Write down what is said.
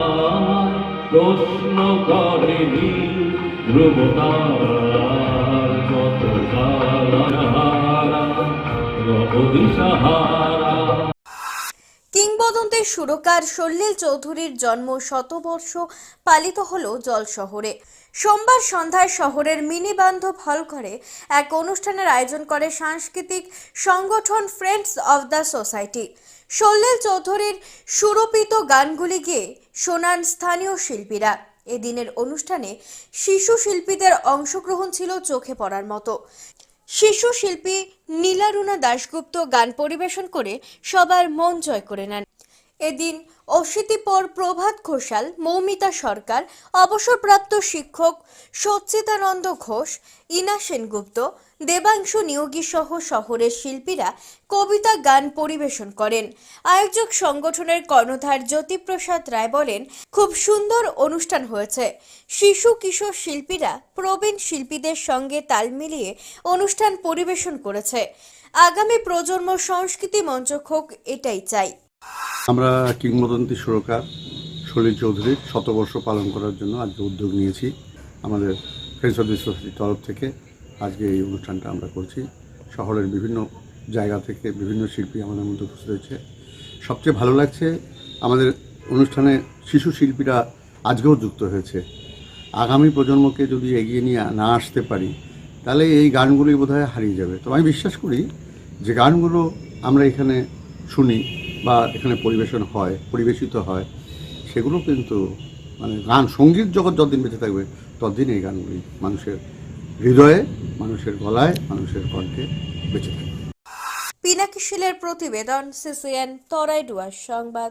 প্রশ্ন করেনি ধ্রুবতার কিংবদন্তির সুরকার সল্লিল চৌধুরীর জন্ম শতবর্ষ পালিত হল জল শহরে। সোমবার সন্ধ্যায় শহরের মিনি বান্ধব হল ঘরে এক অনুষ্ঠানের আয়োজন করে সাংস্কৃতিক সংগঠন friends of the society Salil চৌধুরীর সুরপিত গানগুলি গিয়ে শোনান স্থানীয় শিল্পীরা। এদিনের অনুষ্ঠানে শিশু শিল্পীদের অংশগ্রহণ ছিল চোখে পড়ার মতো। শিশু শিল্পী নীলারুণা দাশগুপ্ত গান পরিবেশন করে সবার মন জয় করে নেন। এদিন অশীতিপর প্রভাত ঘোষাল, মৌমিতা সরকার, অবসরপ্রাপ্ত শিক্ষক সচ্চিদানন্দ ঘোষ, ইনা সেনগুপ্ত, দেবাংশু নিয়োগী সহ শহরের শিল্পীরা কবিতা গান পরিবেশন করেন। আয়োজক সংগঠনের কর্ণধার জ্যোতিপ্রসাদ রায় বলেন, খুব সুন্দর অনুষ্ঠান হয়েছে। শিশু কিশোর শিল্পীরা প্রবীণ শিল্পীদের সঙ্গে তাল মিলিয়ে অনুষ্ঠান পরিবেশন করেছে। আগামী প্রজন্ম সংস্কৃতি মঞ্চক হোক, এটাই চাই। আমরা কিংবদন্তি সুরকার সলিল চৌধুরীর শতবর্ষ পালন করার জন্য আজকে উদ্যোগ নিয়েছি আমাদের ফ্রেন্ডস অফ দি সোসাইটির তরফ থেকে। আজকে এই অনুষ্ঠানটা আমরা করছি। শহরের বিভিন্ন জায়গা থেকে বিভিন্ন শিল্পী আমাদের মধ্যে উপস্থিত হয়েছে। সবচেয়ে ভালো লাগছে আমাদের অনুষ্ঠানে শিশু শিল্পীরা আজকেও যুক্ত হয়েছে। আগামী প্রজন্মকে যদি এগিয়ে নিয়ে না আসতে পারি, তাহলে এই গানগুলি বোধহয় হারিয়ে যাবে। তো আমি বিশ্বাস করি যে গানগুলো আমরা এখানে শুনি বা এখানে পরিবেশন হয়, পরিবেশিত হয়, সেগুলো কিন্তু মানে গান, সংগীত জগৎ যতদিন বেঁচে থাকবে, ততদিন এই গানগুলি মানুষের হৃদয়ে, মানুষের গলায়, মানুষের কণ্ঠে বেঁচে থাকবে। পিনাকি শিলের প্রতিবেদন, সিসিএন, তরাই ডুয়ার সংবাদ।